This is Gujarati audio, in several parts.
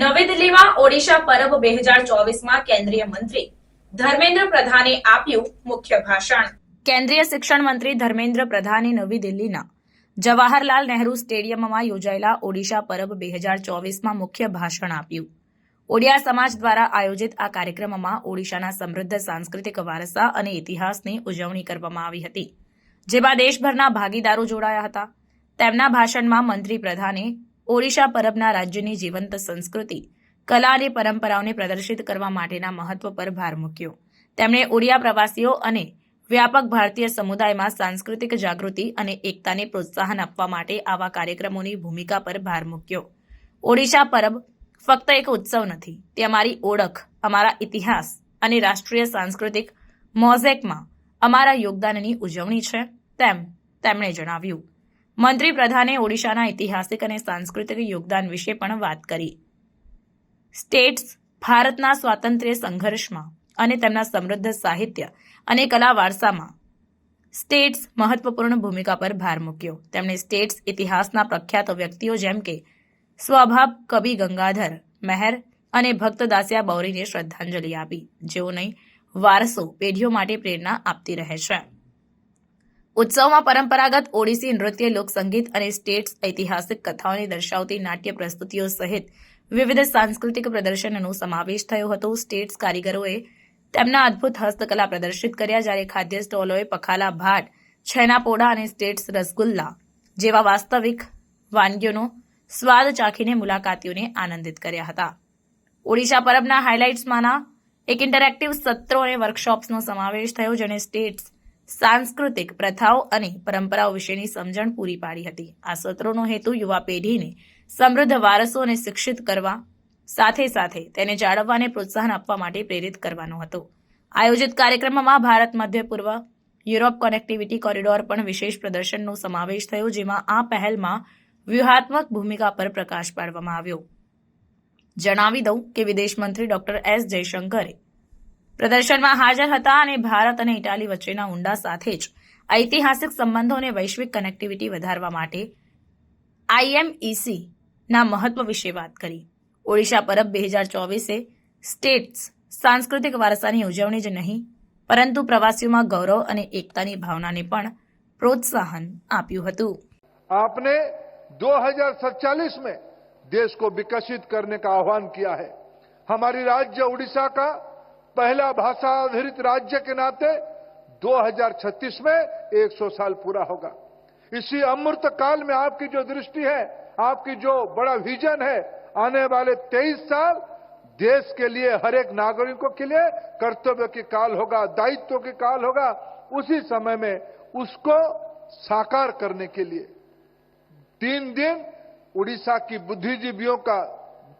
નવી દિલ્હીમાં ઓડિશા પરબ બે હજાર ચોવીસમાં કેન્દ્રીય મંત્રી ધર્મેન્દ્ર પ્રધાને આપ્યું મુખ્ય ભાષણ. કેન્દ્રીય શિક્ષણ મંત્રી ધર્મેન્દ્ર પ્રધાને નવી દિલ્હીના જવાહરલાલ નહેરુ સ્ટેડિયમમાં યોજાયેલા ઓડિશા પરબ બે હજાર ચોવીસમાં મુખ્ય ભાષણ આપ્યું. ઓડિયા સમાજ દ્વારા આયોજિત આ કાર્યક્રમમાં ઓડિશાના સમૃદ્ધ સાંસ્કૃતિક વારસા અને ઇતિહાસની ઉજવણી કરવામાં આવી હતી, જેમાં દેશભરના ભાગીદારો જોડાયા હતા. તેમના ભાષણમાં મંત્રી પ્રધાને ઓડિશા પરબના રાજ્યની જીવંત સંસ્કૃતિ, કલા અને પરંપરાઓને પ્રદર્શિત કરવા માટેના મહત્વ પર ભાર મૂક્યો. તેમણે ઓડિયા પ્રવાસીઓ અને વ્યાપક ભારતીય સમુદાયમાં સાંસ્કૃતિક જાગૃતિ અને એકતાને પ્રોત્સાહન આપવા માટે આવા કાર્યક્રમોની ભૂમિકા પર ભાર મૂક્યો. ઓડિશા પરબ ફક્ત એક ઉત્સવ નથી, તે અમારી ઓળખ, અમારા ઇતિહાસ અને રાષ્ટ્રીય સાંસ્કૃતિક મોઝેકમાં અમારા યોગદાનની ઉજવણી છે, તેમ તેમણે જણાવ્યું. મંત્રી પ્રધાને ઓડિશાના ઐતિહાસિક અને સાંસ્કૃતિક યોગદાન વિશે પણ વાત કરી. સ્ટેટ્સ ભારતના સ્વાતંત્ર્ય સંઘર્ષમાં અને તેમના સમૃદ્ધ સાહિત્ય અને કલા વારસામાં સ્ટેટ્સ મહત્વપૂર્ણ ભૂમિકા પર ભાર મૂક્યો. તેમણે સ્ટેટ્સ ઇતિહાસના પ્રખ્યાત વ્યક્તિઓ જેમ કે સ્વભાવ, કવિ ગંગાધર, મહેર અને ભક્ત દાસિયા બૌરીને શ્રદ્ધાંજલિ આપી. જેઓને વારસો પેઢીઓ માટે પ્રેરણા આપતી રહે છે. ઉત્સવમાં પરંપરાગત ઓડિસી નૃત્ય, લોકસંગીત અને સ્ટેટ્સ ઐતિહાસિક કથાઓને દર્શાવતી નાટ્ય પ્રસ્તુતિઓ સહિત વિવિધ સાંસ્કૃતિક પ્રદર્શનનો સમાવેશ થયો હતો. સ્ટેટ્સ કારીગરોએ તેમના અદ્ભુત હસ્તકલા પ્રદર્શિત કર્યા, જ્યારે ખાદ્ય સ્ટોલોએ પખાલા ભાટ છેનાપોડા અને સ્ટેટ્સ રસગુલ્લા જેવા વાસ્તવિક વાનગીઓનો સ્વાદ ચાખીને મુલાકાતીઓને આનંદિત કર્યા હતા. ઓડિશા પરબના હાઇલાઇટ્સમાંના એક ઇન્ટરેક્ટિવ સત્રો અને વર્કશોપ્સનો સમાવેશ થયો, જેણે સ્ટેટ્સ સાંસ્કૃતિક પ્રથાઓ અને પરંપરાઓ વિશેની સમજણ પૂરી પાડી હતી. આ સત્રોનો હેતુ યુવા પેઢીને સમૃદ્ધ વારસોને શિક્ષિત કરવા, સાથે સાથે તેને જાળવવાને પ્રોત્સાહન આપવા માટે પ્રેરિત કરવાનો હતો. આયોજિત કાર્યક્રમમાં ભારત, મધ્ય પૂર્વ, યુરોપ કનેક્ટિવિટી કોરિડોર પણ વિશેષ પ્રદર્શનનો સમાવેશ થયો, જેમાં આ પહેલમાં વ્યૂહાત્મક ભૂમિકા પર પ્રકાશ પાડવામાં આવ્યો. જણાવી દઉં કે વિદેશ મંત્રી ડોક્ટર એસ. જયશંકરે પ્રદર્શનમાં હાજર હતા અને ભારત અને ઇટાલી વચ્ચેના ઊંડા સાથે જ ઐતિહાસિક સંબંધો અને વૈશ્વિક કનેક્ટિવિટી વધારવા માટે આઈએમઈસી ના મહત્વ વિશે વાત કરી ઓડિશા પરબ બે હજાર ચોવીસે સ્ટેટ્સ સાંસ્કૃતિક વારસાની ઉજવણી જ નહીં પરંતુ પ્રવાસીઓમાં ગૌરવ અને એકતાની ભાવનાને પણ પ્રોત્સાહન આપ્યું હતું आपने 2047 में देश को विकसित करने का आह्वान किया है हमारी राज्य उड़ीसा का पहला भाषा आधारित राज्य के नाते 2036 में 100 साल पूरा होगा। इसी अमृत काल में आपकी जो दृष्टि है, आपकी जो बड़ा विजन है, आने वाले 23 साल देश के लिए हर एक नागरिकों के लिए कर्तव्य की काल होगा, दायित्व की काल होगा। उसी समय में उसको साकार करने के लिए तीन दिन उड़ीसा की बुद्धिजीवियों का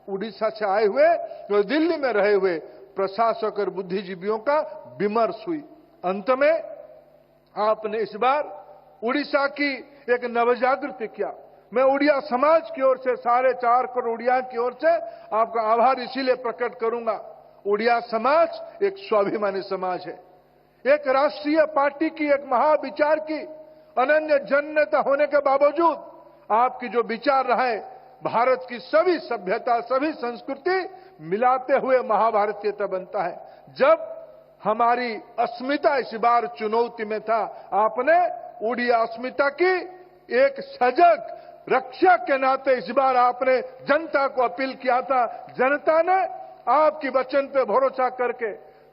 उड़ीसा से आए हुए, जो दिल्ली में रहे हुए प्रशासक और बुद्धिजीवियों का विमर्श हुई। अंत में आपने इस बार उड़ीसा की एक नवजागृति किया। मैं उड़िया समाज की ओर से, साढ़े चार करोड़ उड़िया की ओर से आपका आभार इसीलिए प्रकट करूँगा। उड़िया समाज एक स्वाभिमानी समाज है। एक राष्ट्रीय पार्टी की, एक महाविचार की अनन्य जन्यता होने के बावजूद आपकी जो विचार रहा है भारत की सभी सभ्यता, सभी संस्कृति मिलाते हुए महाभारतीयता बनता है। जब हमारी अस्मिता इस बार चुनौती में था, आपने उड़ी अस्मिता की एक सजग रक्षा के नाते इस बार आपने जनता को अपील किया था। जनता ने आपकी वचन पे भरोसा करके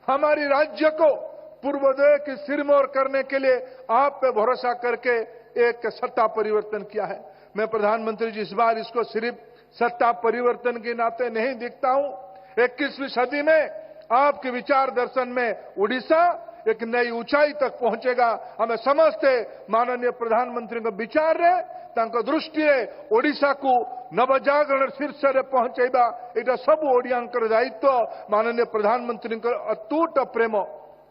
हमारी राज्य को पूर्वोदय की सिरमौर करने के लिए आप पे भरोसा करके एक सत्ता परिवर्तन किया है। मैं प्रधानमंत्री जी इस बार इसको सिर्फ सत्ता परिवर्तन के नाते नहीं दिखता हूं 21वीं सदी में आपके विचार दर्शन में उड़ीसा एक नई ऊंचाई तक पहुंचेगा हमें समझते माननीय प्रधानमंत्री का विचार रे ତାଙ୍କ ଦୃଷ୍ଟିରେ ଓଡ଼ିଶାକୁ ନବଜାଗରଣ ଶୀର୍ଷରେ ପହଞ୍ଚାଇବା ଏଇଟା ସବୁ ଓଡ଼ିଆଙ୍କର ଦାୟିତ୍ୱ ମାନନୀୟ ପ୍ରଧାନମନ୍ତ୍ରୀଙ୍କର ଅତୁଟ ପ୍ରେମ